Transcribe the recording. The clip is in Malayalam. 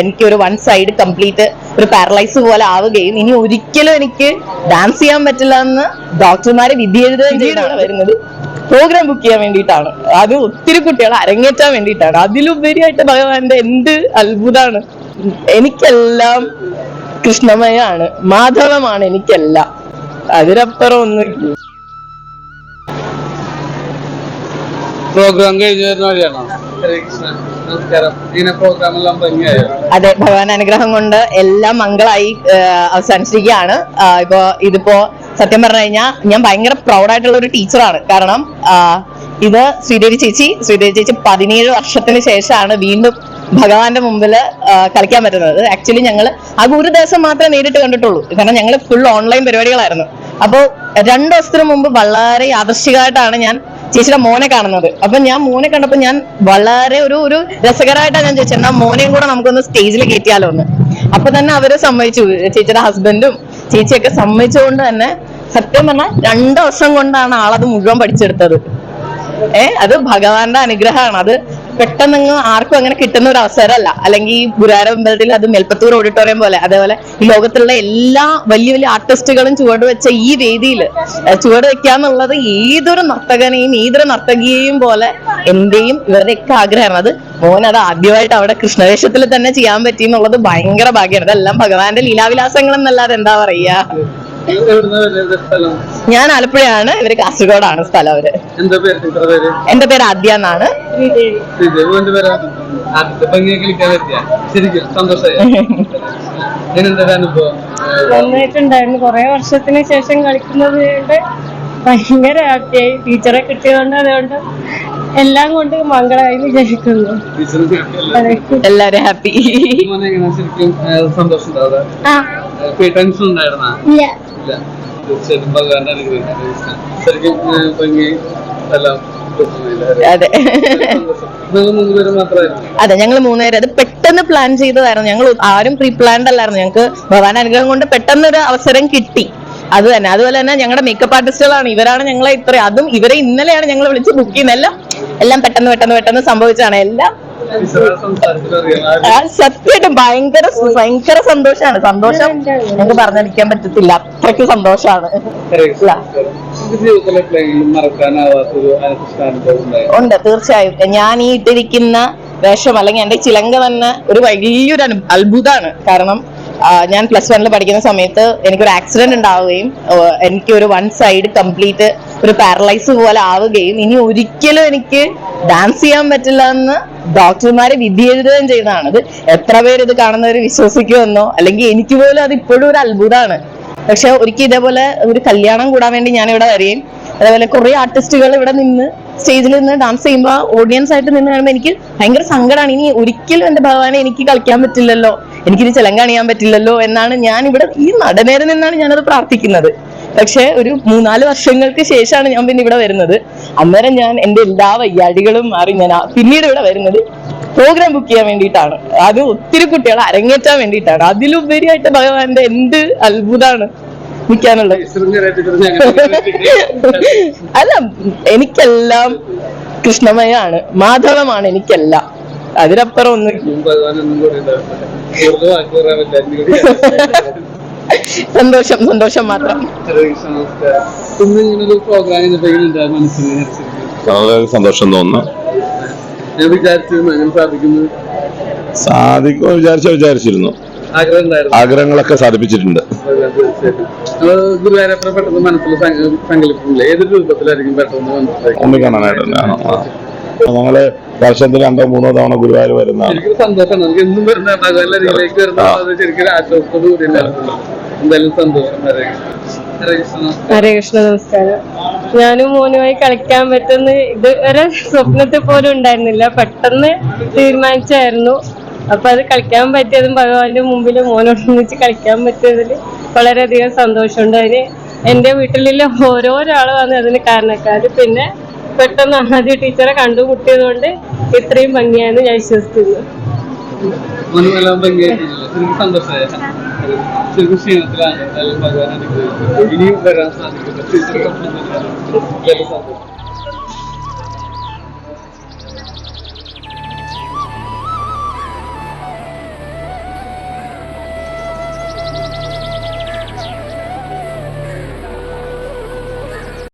എനിക്ക് ഒരു വൺ സൈഡ് കംപ്ലീറ്റ് ഒരു പാരലൈസ് പോലെ ആവുകയും ഇനി ഒരിക്കലും എനിക്ക് ഡാൻസ് ചെയ്യാൻ പറ്റില്ല എന്ന് ഡോക്ടർമാരെ വിധി എഴുതുകയും ചെയ്താണ് വരുന്നത്. പ്രോഗ്രാം ബുക്ക് ചെയ്യാൻ വേണ്ടിയിട്ടാണ്. അത് ഒത്തിരി കുട്ടികളെ അരങ്ങേറ്റാൻ വേണ്ടിയിട്ടാണ്. അതിലുപരിയായിട്ട് ഭഗവാന്റെ എന്ത് അത്ഭുതമാണ് എനിക്കെല്ലാം കൃഷ്ണമയാണ് മാധവമാണ് എനിക്കെല്ലാം. അതിനപ്പുറം ഒന്നും പ്രോഗ്രാം കഴിഞ്ഞു വരുന്ന വഴിയാണോ? അതെ ഭഗവാൻ അനുഗ്രഹം കൊണ്ട് എല്ലാം മംഗളായി അവസാനിച്ചിരിക്കുകയാണ്. ഇപ്പോ ഇതിപ്പോ സത്യം പറഞ്ഞു കഴിഞ്ഞാൽ ഞാൻ ഭയങ്കര പ്രൗഡായിട്ടുള്ള ഒരു ടീച്ചറാണ്. കാരണം ഇത് ശ്രീദേവി ചേച്ചി ശ്രീദേവി ചേച്ചി പതിനേഴ് വർഷത്തിന് ശേഷമാണ് വീണ്ടും ഭഗവാന്റെ മുമ്പിൽ കളിക്കാൻ പറ്റുന്നത്. ആക്ച്വലി ഞങ്ങൾ ആ ഒരു ദിവസം മാത്രമേ നേരിട്ട് കണ്ടിട്ടുള്ളൂ. കാരണം ഞങ്ങൾ ഫുൾ ഓൺലൈൻ പരിപാടികളായിരുന്നു. അപ്പോൾ രണ്ടു ദിവസത്തിന് മുമ്പ് വളരെ ആദർശികമായിട്ടാണ് ഞാൻ ചേച്ചിയുടെ മോനെ കാണുന്നത്. അപ്പൊ ഞാൻ മോനെ കണ്ടപ്പോ ഞാൻ വളരെ ഒരു ഒരു രസകരമായിട്ടാണ് ഞാൻ ചോദിച്ചത്. എന്നാ മോനെയും കൂടെ നമുക്കൊന്ന് സ്റ്റേജിൽ കയറ്റിയാലോ എന്ന്. അപ്പൊ തന്നെ അവർ സമ്മതിച്ചു. ചേച്ചിയുടെ ഹസ്ബൻഡും ചേച്ചിയൊക്കെ സമ്മതിച്ചുകൊണ്ട് തന്നെ സത്യം പറഞ്ഞാൽ രണ്ടു വർഷം കൊണ്ടാണ് ആളത് മുഴുവൻ പഠിച്ചെടുത്തത്. ഏഹ് അത് ഭഗവാന്റെ അനുഗ്രഹമാണ്. അത് പെട്ടെന്ന് ആർക്കും അങ്ങനെ കിട്ടുന്ന ഒരു അവസരമല്ല. അല്ലെങ്കിൽ ഗുരുവായൂർ അമ്പലത്തിൽ അത് മെൽപ്പത്തൂർ ഓഡിറ്റോറിയം പോലെ അതേപോലെ ഈ ലോകത്തുള്ള എല്ലാ വലിയ വലിയ ആർട്ടിസ്റ്റുകളും ചുവട് വെച്ച ഈ വേദിയിൽ ചുവട് വെക്കാന്നുള്ളത് ഏതൊരു നർത്തകനെയും ഏതൊരു നർത്തകിയെയും പോലെ എന്റെയും ഇവരുടെയൊക്കെ ആഗ്രഹമാണ്. അത് മോൻ അത് ആദ്യമായിട്ട് അവിടെ കൃഷ്ണവേഷത്തിൽ തന്നെ ചെയ്യാൻ പറ്റി എന്നുള്ളത് ഭയങ്കര ഭാഗ്യമാണ്. അതെല്ലാം ഭഗവാന്റെ ലീലാവിലാസങ്ങൾ എന്നല്ലാതെ എന്താ പറയാ ഞാൻ ആലപ്പുഴയാണ്. ഇവർ കാസർഗോഡാണ് സ്ഥലം അവർ. എന്റെ പേര് ആദ്യ എന്നാണ്. നന്നായിട്ടുണ്ടായിരുന്നു. കൊറേ വർഷത്തിന് ശേഷം കളിക്കുന്നത് കൊണ്ട് ഭയങ്കര ഹാപ്പിയായി ടീച്ചറെ കിട്ടിയതുകൊണ്ട് അതുകൊണ്ട് എല്ലാം കൊണ്ട് മംഗളമായി വിചാരിക്കുന്നു. എല്ലാരും ഹാപ്പി സന്തോഷം ആ ടെൻഷൻ ഉണ്ടായിരുന്ന? ഇല്ല. തീർച്ചയായിട്ടും. ശരിക്കും ഭംഗി എല്ലാം അതെ. ഞങ്ങൾ മൂന്നുപേര് അത് പെട്ടെന്ന് പ്ലാൻ ചെയ്തതായിരുന്നു. ഞങ്ങൾ ആരും പ്രീ പ്ലാൻഡ് അല്ലായിരുന്നു. ഞങ്ങൾക്ക് ഭഗവാൻ അനുഗ്രഹം കൊണ്ട് പെട്ടെന്ന് ഒരു അവസരം കിട്ടി. അത് തന്നെ. അതുപോലെ തന്നെ ഞങ്ങളുടെ മേക്കപ്പ് ആർട്ടിസ്റ്റുകളാണ് ഇവരാണ് ഞങ്ങളെ ഇത്ര അതും ഇവരെ ഇന്നലെയാണ് ഞങ്ങൾ വിളിച്ച് ബുക്ക് ചെയ്യുന്നത്. എല്ലാം എല്ലാം പെട്ടെന്ന് പെട്ടെന്ന് പെട്ടെന്ന് സംഭവിച്ചാണ് എല്ലാം സത്യമായിട്ടും ഭയങ്കര ഭയങ്കര സന്തോഷാണ് സന്തോഷം എനിക്ക് പറഞ്ഞറിയിക്കാൻ പറ്റത്തില്ല. അത്രയ്ക്ക് സന്തോഷാണ് ഉണ്ട് തീർച്ചയായും. ഞാൻ ഈ ഇട്ടിരിക്കുന്ന വേഷം അല്ലെങ്കിൽ എന്റെ ചിലങ്ക തന്നെ ഒരു വലിയൊരു അത്ഭുതമാണ്. കാരണം ഞാൻ പ്ലസ് വണ്ണിൽ പഠിക്കുന്ന സമയത്ത് എനിക്കൊരു ആക്സിഡന്റ് ഉണ്ടാവുകയും ആ, എനിക്ക് ഒരു വൺ സൈഡ് കംപ്ലീറ്റ് ഒരു പാരലൈസ് പോലെ ആവുകയും ഇനി ഒരിക്കലും എനിക്ക് ഡാൻസ് ചെയ്യാൻ പറ്റില്ല എന്ന് ഡോക്ടർമാരെ വിധി എഴുതുകയും ചെയ്തതാണ് അത് എത്ര പേര് ഇത് കാണുന്നവർ വിശ്വസിക്കുമെന്നോ? അല്ലെങ്കിൽ എനിക്ക് പോലും അത് ഇപ്പോഴും ഒരു അത്ഭുതമാണ്. പക്ഷെ ഒരിക്കൽ ഇതേപോലെ ഒരു കല്യാണം കൂടാൻ വേണ്ടി ഞാൻ ഇവിടെ വരികയും അതേപോലെ കുറെ ആർട്ടിസ്റ്റുകൾ ഇവിടെ നിന്ന് സ്റ്റേജിൽ നിന്ന് ഡാൻസ് ചെയ്യുമ്പോൾ ഓഡിയൻസ് ആയിട്ട് നിന്ന് കാണുമ്പോൾ എനിക്ക് ഭയങ്കര സങ്കടമാണ് ഇനി ഒരിക്കലും എന്റെ ഭഗവാനെ എനിക്ക് കളിക്കാൻ പറ്റില്ലല്ലോ. എനിക്കിനി ചിലങ്കാണിയാൻ പറ്റില്ലല്ലോ എന്നാണ് ഞാൻ ഇവിടെ ഈ നടനേരെ നിന്നാണ് ഞാനത് പ്രാർത്ഥിക്കുന്നത്. പക്ഷെ ഒരു മൂന്നാൽ വർഷങ്ങൾക്ക് ശേഷമാണ് ഞാൻ പിന്നെ ഇവിടെ വരുന്നത്. അന്നേരം ഞാൻ എന്റെ എല്ലാ വയ്യാഴികളും മാറി ഞാൻ പിന്നീട് ഇവിടെ വരുന്നത് പ്രോഗ്രാം ബുക്ക് ചെയ്യാൻ വേണ്ടിയിട്ടാണ്. അത് ഒത്തിരി കുട്ടികളെ അരങ്ങേറ്റാൻ വേണ്ടിയിട്ടാണ്. അതിലുപരിയായിട്ട് ഭഗവാന്റെ എന്ത് അത്ഭുതമാണ് നിൽക്കാനുള്ളത്. അല്ല എനിക്കെല്ലാം കൃഷ്ണമയാണ് മാധവമാണ് എനിക്കെല്ലാം. അതിനപ്പുറം ഒന്നും സന്തോഷം സന്തോഷം മാത്രം. വളരെ സന്തോഷം തോന്നുന്നു. സാധിക്കും വിചാരിച്ച വിചാരിച്ചിരുന്നു. ആഗ്രഹങ്ങളൊക്കെ സാധിപ്പിച്ചിട്ടുണ്ട്. ഞങ്ങൾ വർഷത്തിൽ രണ്ടോ മൂന്നോ തവണ ഗുരുവായൂർ വരുന്നതാണ്. ശരിക്കും സന്തോഷമാണ്. ഒരു എന്തായാലും സന്തോഷം. ഹരേ കൃഷ്ണ. ഹരേ കൃഷ്ണ നമസ്കാരം. ഞാനും മോനുമായി കളിക്കാൻ പറ്റുന്ന ഇതുവരെ സ്വപ്നത്തിൽ പോലും ഉണ്ടായിരുന്നില്ല. പെട്ടെന്ന് തീരുമാനിച്ചായിരുന്നു. അപ്പൊ അത് കളിക്കാൻ പറ്റിയതും ഭഗവാന്റെ മുമ്പിൽ മോനോടൊന്നിച്ച് കളിക്കാൻ പറ്റിയതിൽ വളരെയധികം സന്തോഷമുണ്ട്. അതിന് എന്റെ വീട്ടിലുള്ള ഓരോ വന്ന് അതിന് കാരണക്കാര്. പിന്നെ പെട്ടെന്ന് ആദ്യ ടീച്ചറെ കണ്ടുമുട്ടിയത് കൊണ്ട് ഇത്രയും ഭംഗിയായെന്ന് ഞാൻ വിശ്വസിക്കുന്നു. മനമെല്ലാം ഭംഗിയായിട്ടില്ല ശരിക്കും സന്തോഷമായ ശരിക്കും ക്ഷീണത്തിലാണ് എന്തായാലും ഭഗവാൻ അനുഗ്രഹിച്ചു ഇനിയും വരാൻ സാധിക്കും ശരിക്കും സന്തോഷം